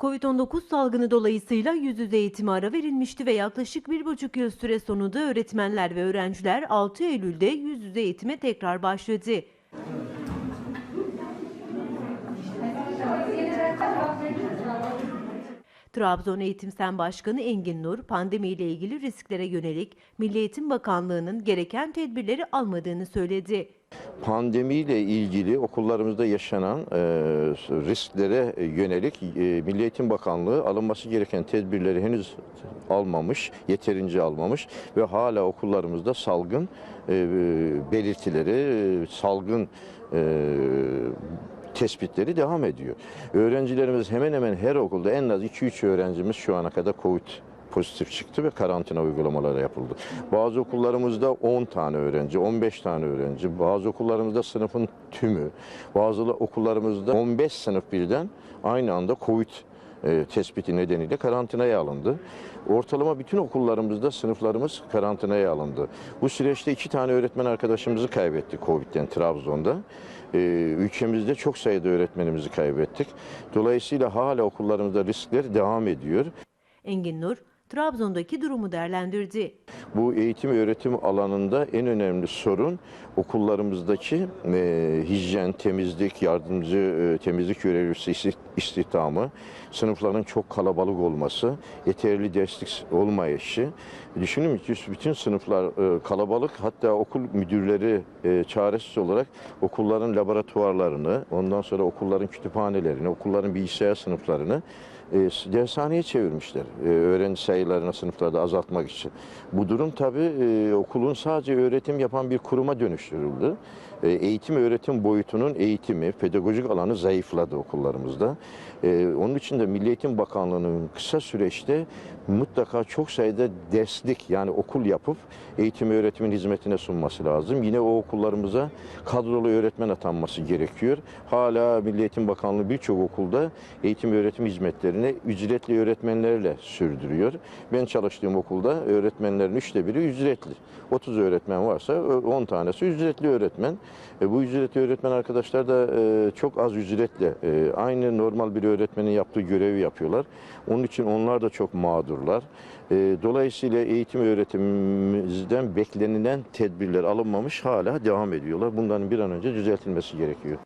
Covid-19 salgını dolayısıyla yüz yüze eğitime ara verilmişti ve yaklaşık bir buçuk yıl süre sonunda öğretmenler ve öğrenciler 6 Eylül'de yüz yüze eğitime tekrar başladı. Trabzon Eğitim Sen Başkanı Engin Nur, pandemiyle ilgili risklere yönelik Milli Eğitim Bakanlığı'nın gereken tedbirleri almadığını söyledi. Pandemiyle ilgili okullarımızda yaşanan e, risklere yönelik e, Milli Eğitim Bakanlığı alınması gereken tedbirleri henüz almamış, yeterince almamış ve hala okullarımızda salgın e, belirtileri, e, salgın e, tespitleri devam ediyor. Öğrencilerimiz hemen hemen her okulda en az 2-3 öğrencimiz şu ana kadar COVID pozitif çıktı ve karantina uygulamaları yapıldı. Bazı okullarımızda 10 tane öğrenci, 15 tane öğrenci, bazı okullarımızda sınıfın tümü, bazı okullarımızda 15 sınıf birden aynı anda COVID e, tespiti nedeniyle karantinaya alındı. Ortalama bütün okullarımızda sınıflarımız karantinaya alındı. Bu süreçte iki tane öğretmen arkadaşımızı kaybettik Covid'den Trabzon'da. E, ülkemizde çok sayıda öğretmenimizi kaybettik. Dolayısıyla hala okullarımızda riskler devam ediyor. Engin Nur, Trabzon'daki durumu değerlendirdi. Bu eğitim öğretim alanında en önemli sorun okullarımızdaki e, hijyen, temizlik, yardımcı e, temizlik görevlisi isti- istihdamı, sınıfların çok kalabalık olması, yeterli destek olmayışı. Düşünün ki bütün sınıflar e, kalabalık hatta okul müdürleri e, çaresiz olarak okulların laboratuvarlarını, ondan sonra okulların kütüphanelerini, okulların bilgisayar sınıflarını e, dershaneye çevirmişler. E, öğrenci sayılarını sınıflarda azaltmak için. Bu durum tabii e, okulun sadece öğretim yapan bir kuruma dönüştürüldü. Eğitim öğretim boyutunun eğitimi, pedagojik alanı zayıfladı okullarımızda. Onun için de Milli Eğitim Bakanlığı'nın kısa süreçte mutlaka çok sayıda derslik yani okul yapıp eğitim öğretimin hizmetine sunması lazım. Yine o okullarımıza kadrolu öğretmen atanması gerekiyor. Hala Milli Eğitim Bakanlığı birçok okulda eğitim öğretim hizmetlerini ücretli öğretmenlerle sürdürüyor. Ben çalıştığım okulda öğretmenlerin üçte biri ücretli. 30 öğretmen varsa 10 tanesi ücretli öğretmen. E, bu ücretli öğretmen arkadaşlar da e, çok az ücretle e, aynı normal bir öğretmenin yaptığı görevi yapıyorlar. Onun için onlar da çok mağdurlar. E, dolayısıyla eğitim öğretimimizden beklenilen tedbirler alınmamış hala devam ediyorlar. Bunların bir an önce düzeltilmesi gerekiyor.